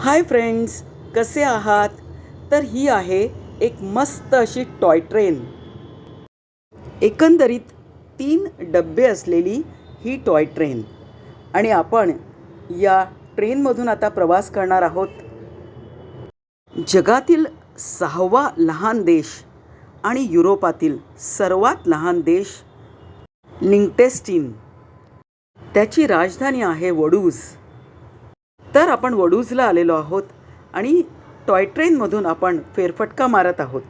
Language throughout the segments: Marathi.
हाय फ्रेंड्स कसे आहात? तर ही आहे एक मस्त अशी टॉय ट्रेन. एकंदरीत तीन डब्बे असलेली ही टॉय ट्रेन. आणि आपण या ट्रेनमधून आता प्रवास करणार आहोत. जगातील सहावा लहान देश आणि युरोपातील सर्वात लहान देश लिंकटेस्टीन. त्याची राजधानी आहे वडूज तर आपण वडूजला आलेलो आहोत आणि टॉय ट्रेनमधून आपण फेरफटका मारत आहोत.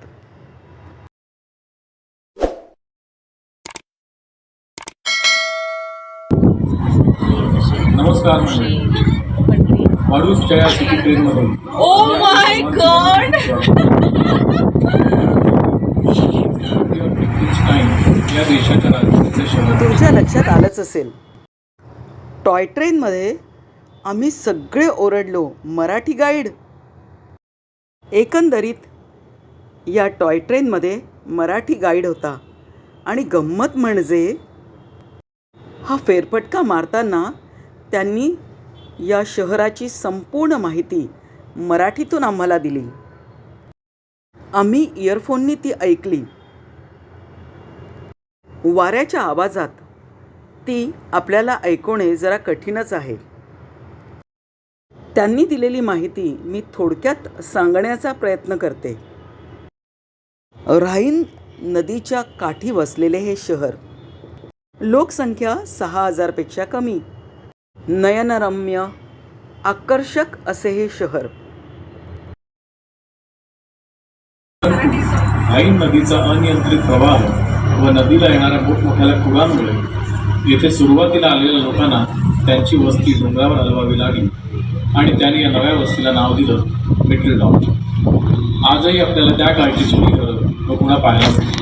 नमस्कार मंडळी. वाडूजच्या या सिटी ट्रेनमधून. ओ माय गॉड राजधानीचे शहर. तुमच्या लक्षात आलंच असेल. टॉय ट्रेनमध्ये आम्ही सगळे ओरडलो मराठी गाईड. एकंदरीत या टॉय ट्रेनमध्ये मराठी गाईड होता. आणि गंमत म्हणजे हा फेरफटका मारताना त्यांनी या शहराची संपूर्ण माहिती मराठीतून आम्हाला दिली. आम्ही इयरफोननी ती ऐकली. वाऱ्याच्या आवाजात ती आपल्याला ऐकवणे जरा कठीणच आहे. त्यांनी दिलेली माहिती मी थोडक्यात सांगण्याचा प्रयत्न करते. राहीन नदीच्या काठी वसलेले हे शहर. लोकसंख्या सहा हजारपेक्षा कमी. नयनरम्य आकर्षक असे हे शहर. राईन नदीचा अनियंत्रित प्रवाह व नदीला येणाऱ्या मोठमोठ्या पुरांमुळे येथे सुरुवातीला आलेल्या लोकांना त्यांची वस्ती डोंगरावर हलवावी लागली आणि त्यांनी या नव्या वस्तीला नाव दिलं मिडल डाऊन आजही आपल्याला त्या काळची जुनी घरं व पुन्हा पाहायला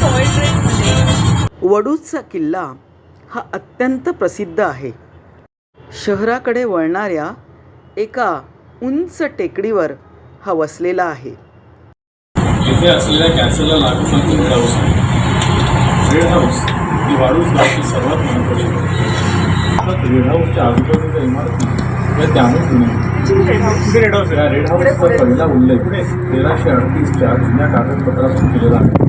टॉय ट्रेनमध्ये वडूजचा किल्ला हा अत्यंत प्रसिद्ध आहे. शहराकडे वळणाऱ्या एका उंच टेकडीवर हा वसलेला आहे. येथे असलेल्या कॅसलला लागूनच रेड हाऊस आहे रेड हाऊस ही वाढूच गावची सर्वात महत्वाची. रेड हाऊसच्या आजूबाजूच्या इमारती या त्याहून जुन्या रेड हाऊस या रेड हाऊसचा पहिला उल्लेख तेराशे अडतीसच्या जुन्या कागदपत्रातून केलेला आहे.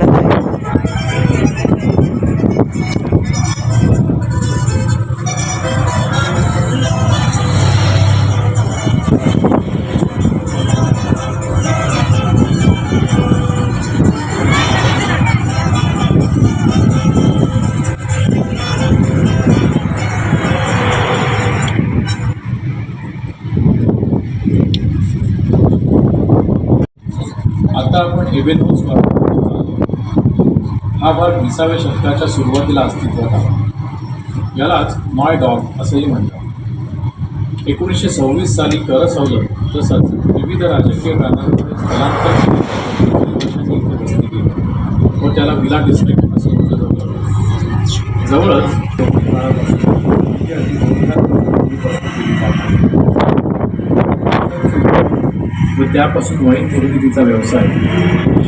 फोटो आहे. आता आपण इव्हेन हाऊस हा भाग विसाव्या शतकाच्या सुरुवातीला अस्तित्वात आला. यालाच माय डॉग असंही म्हणतात. एकोणीसशे सव्वीस साली कर सवलत तसंच विविध राजकीय कारणांमध्ये स्थलांतर इथे वस्ती केली. व त्याला विला डिस्ट्रिक्ट असं म्हटलं जातं जवळच काळापासून ही आधी दोन हजार पूर्वीपासून केली जाते. व त्यापासून वाईन निर्मितीचा व्यवसाय.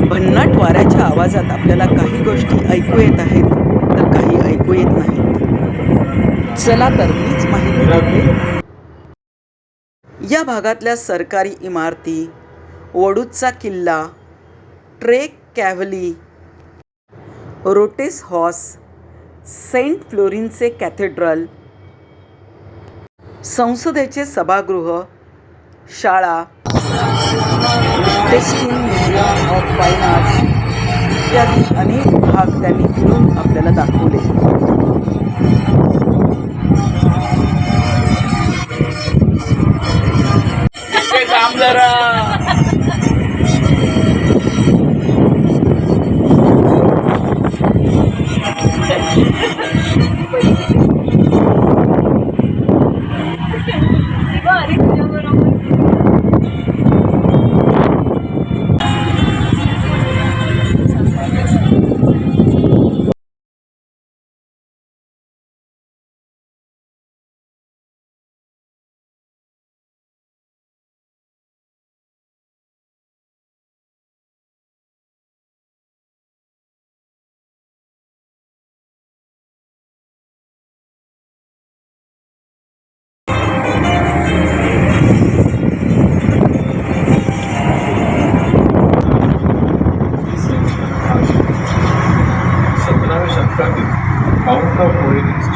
भन्नाट वाऱ्याच्या आवाजात आपल्याला काही गोष्टी ऐकू येत आहेत तर काही ऐकू येत नाहीत. चला तर मीच माहिती देते. या भागातल्या सरकारी इमारती वडूजचा किल्ला ट्रेक कॅव्हली रोटेस हॉस सेंट फ्लोरिनचे कॅथेड्रल संसदेचे सभागृह शाळा. Testing museum of fine arts इत्यादी अनेक भाग त्यांनी फिरून आपल्याला दाखवले.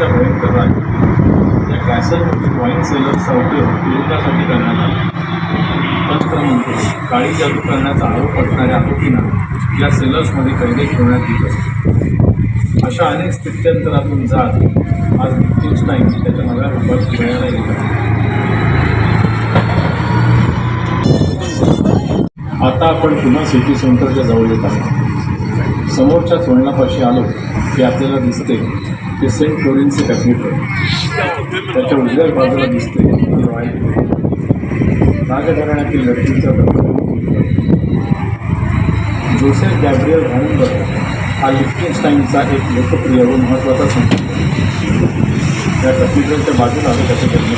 ऑफ भयंकर राज या कॅसलमध्ये वाईन सेलर्सचा उपयोग विरोधासाठी करण्यात आला. तंत्रमंत्री काळी जादू करण्याचा आरोप असणाऱ्या आरोपींना या सेलर्समध्ये कैदेत ठेवण्यात येत असते. अशा अनेक स्थित्यंतरातून जात आज लिक्टेनस्टाईन त्याच्या नव्या रूपात खेळायला येत आहे. आता आपण पुन्हा सिटी सेंटरच्या जवळ येत आहोत. समोरच्या वळणापाशी आलो की आपल्याला दिसते ते सेंट फ्लोरिनचे कॅथेड्रल त्याच्या उजव्या बाजूला दिसते. रॉयल राजघराण्यातील व्यक्तींचा जोसेफ गॅब्रियल व्हाइनबर्ग हा लिफ्टेनस्टाईनचा एक लोकप्रिय व महत्त्वाचा संकेत त्या कॅथेड्रलच्या बाजूला आलं त्याचे जन्म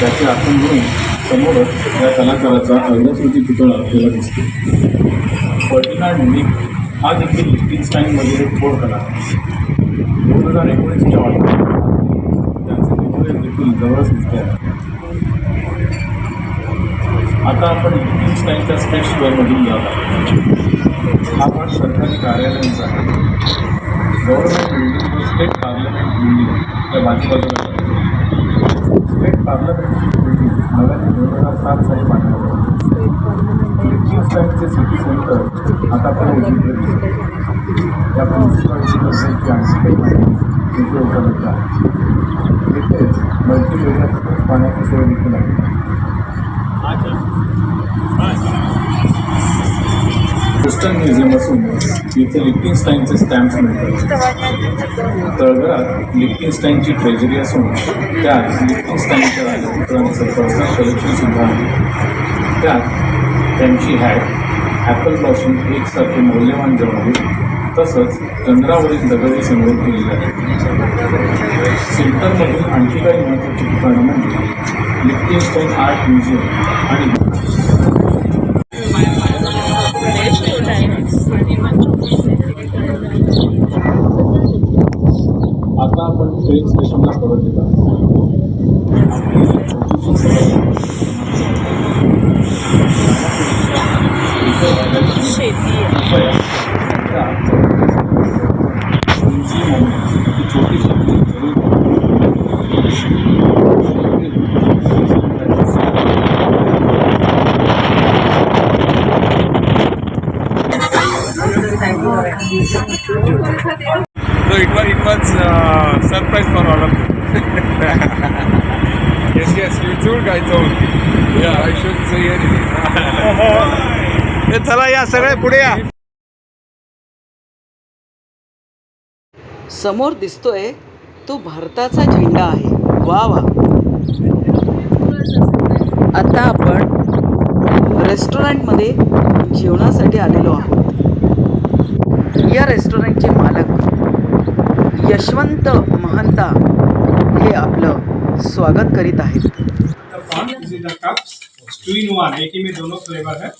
त्याचे आठवण म्हणून समोरच या कलाकाराचा अर्धकृती पुतळा आपल्याला दिसतो. फर्डिनांड मिक हा देखील लिफ्टिनस्टाईनमधील एक थोर कलाकार दोन हजार एकोणीसच्या वाटत त्यांचे पुतळे देखील जवळच दिसते आता आपण लिफ्टिनस्टाईनच्या स्टेट स्क्वेअरमधून जात आहोत हा पण सरकारी कार्यालयांचा आहे. गव्हर्नमेंट बिल्डिंग व स्टेट पार्लमेंट बिल्डिंग या बाजूबाजूला स्टेट पार्लमेंटची बिल्डिंग नव्याने दोन हजार सात साली बांधण्यात आली लिफ्टिनस्टाईनचे सिटी सेंटर आता पण आणखी काही माहिती उपलब्ध आहे मल्टीमीडिया पाण्याची सोय देखील आहे क्रिस्टन म्युझियम असून इथे लिफ्टिनस्टाईनचे स्टॅम्प्स मिळतात. तळघरात लिफ्टिनस्टाईनची ट्रेजरी असून त्यात लिफ्टिनस्टाईनच्या राजपुत्रांचं पर्सनल कलेक्शन सुद्धा आहे. त्यात त्यांची हॅट ॲपलपासून एकसारखे मौल्यवान जमावे तसंच चंद्रावरील दगडी संग्रह केली जाते सेंटरमधील आणखी काही महत्त्वाची ठिकाणं म्हणजे लिफ्टिनस्टाईन आर्ट म्युझियम आणि आता आपण ट्रेन स्टेशनला परत येत आहोत आपली जी छोटीशी सवय शेती आहे कृपया त्या museum मध्ये ही छोटीशी clip जरूर So it was, it was uh, surprise for all of you. yes, yes, you I told. Yeah, I shouldn't say anything. हे चला या सगळे पुढे या समोर दिसतोय तो भारताचा झेंडा आहे वा वा आता आपण रेस्टॉरंटमध्ये जेवणासाठी आलेलो आहोत या रेस्टॉरंटचे मालक यशवंत महंता हे आपलं स्वागत करीत आहेत. ही में दोनों फ्लेवर है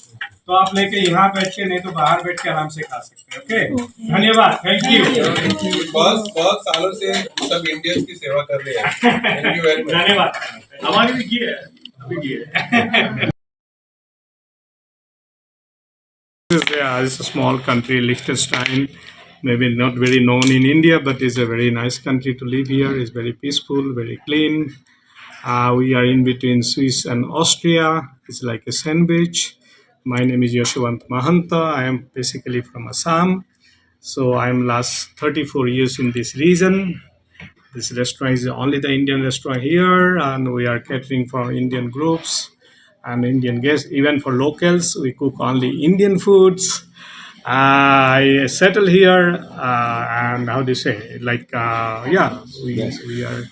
तो आप लेके यहाँ बैठ के नहीं तो बाहर बैठ के आराम से खा सकते हैं ओके धन्यवाद थैंक यू बहुत बहुत सालों से सब इंडियंस की सेवा कर रहे हैं. धन्यवाद. हमारी भी की है अभी की it's a small country, Liechtenstein. Maybe not very known in India, but it's a very nice country to live here. It's very peaceful, very clean. Uh, we are in between Swiss and Austria. It's like a sandwich. My name is Yoshwant Mahanta. I am basically from Assam. So I'm last 34 years in this region. This restaurant is only the Indian restaurant here, and we are catering for Indian groups and Indian guests. Even for locals, we cook only Indian foods. I settle here, uh, and how do you say? Like, uh, yeah, we, we are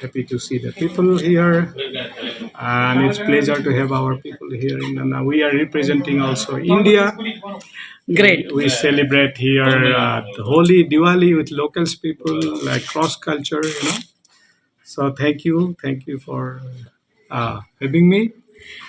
happy to see the people here, and it's pleasure to have our people here. In, and we are representing also India. Great. We celebrate here uh, the Holi, Diwali with locals people, like cross culture, you know. So thank you, thank you for uh, having me.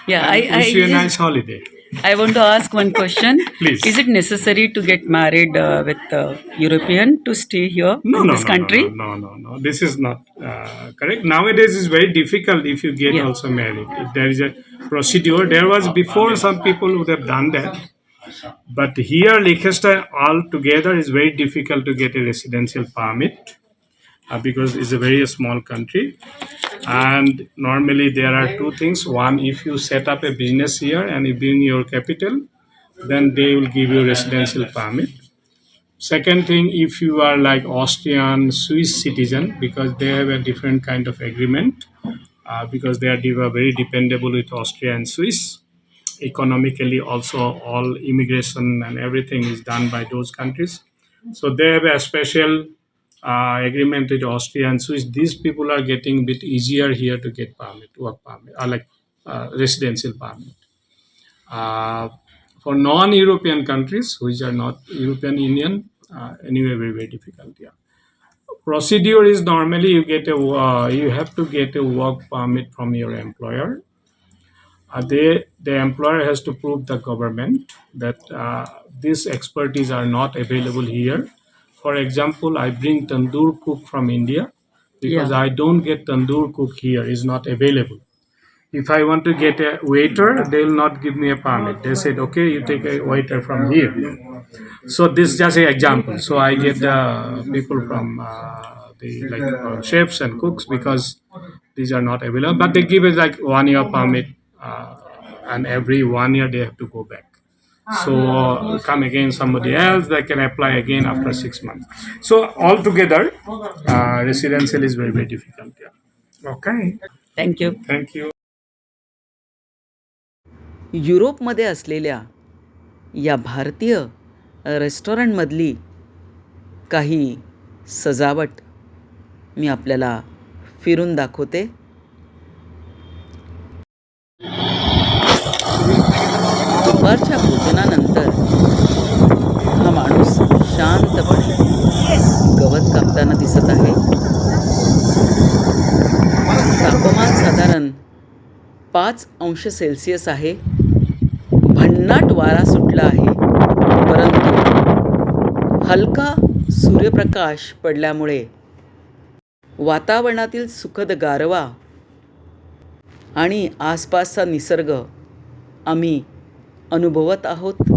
Yeah, And I, wish you a I, nice holiday. I want to ask one question. Please. Is it necessary to get married uh, with uh, European to stay here No, in no, this no, country? no, no, no, no. This is not uh, correct. Nowadays, it's very difficult if you get Yeah. also married. If there is a procedure, there was before some people would have done that, but here Liechtenstein altogether is very difficult to get a residential permit uh, because it's a very small country. And normally there are two things. One, if you set up a business here and you bring your capital, then they will give you residential permit. Second thing, if you are like Austrian, Swiss citizen, because they have a different kind of agreement, uh, because they are very dependable with Austria and Swiss. Economically, also all immigration and everything is done by those countries. So they have a special uh, agreement with Austria and Swiss. These people are getting a bit easier here to get permit, work permit, or like uh, residential permit. Uh, for non-European countries, which are not European Union, uh, anyway, very very difficult. Yeah. Procedure is normally you get a uh, you have to get a work permit from your employer. Uh, they the employer has to prove the government that uh, these expertise are not available here. For example, I bring tandoor cook from India because Yeah. I don't get tandoor cook here is not available if I want to get a waiter, they will not give me a permit. They said, okay, you take a waiter from here. So this is just an example. So I get the people from uh, the like uh, chefs and cooks because these are not available. But they give us like one year permit, uh, and every one year they have to go back. So uh, come again somebody else, they can apply again after six months. So altogether, uh, residential is very very difficult. Yeah. Okay. Thank you. Thank you. युरोपमध्ये असलेल्या या भारतीय रेस्टॉरंटमधली काही सजावट मी आपल्याला फिरून दाखवते दुपारच्या पाच अंश सेल्सिअस आहे. भन्नाट वारा सुटला आहे. परंतु हलका सूर्यप्रकाश पडल्यामुळे वातावरणातील सुखद गारवा आणि आसपासचा निसर्ग आम्ही अनुभवत आहोत.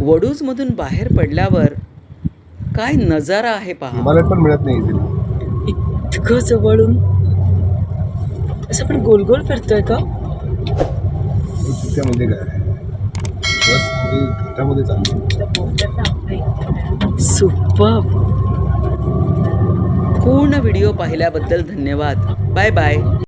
वडूजमधून बाहेर पडल्यावर काय नजारा आहे पहा. हिमालयात पण मिळत नाही इतकं जवळून असं पण गोल गोल फिरतोय का? त्यामध्ये काय? आहे बस पुढे घाटामध्ये चालली सुपर. पूर्ण व्हिडिओ पाहिल्याबद्दल धन्यवाद. Bye bye.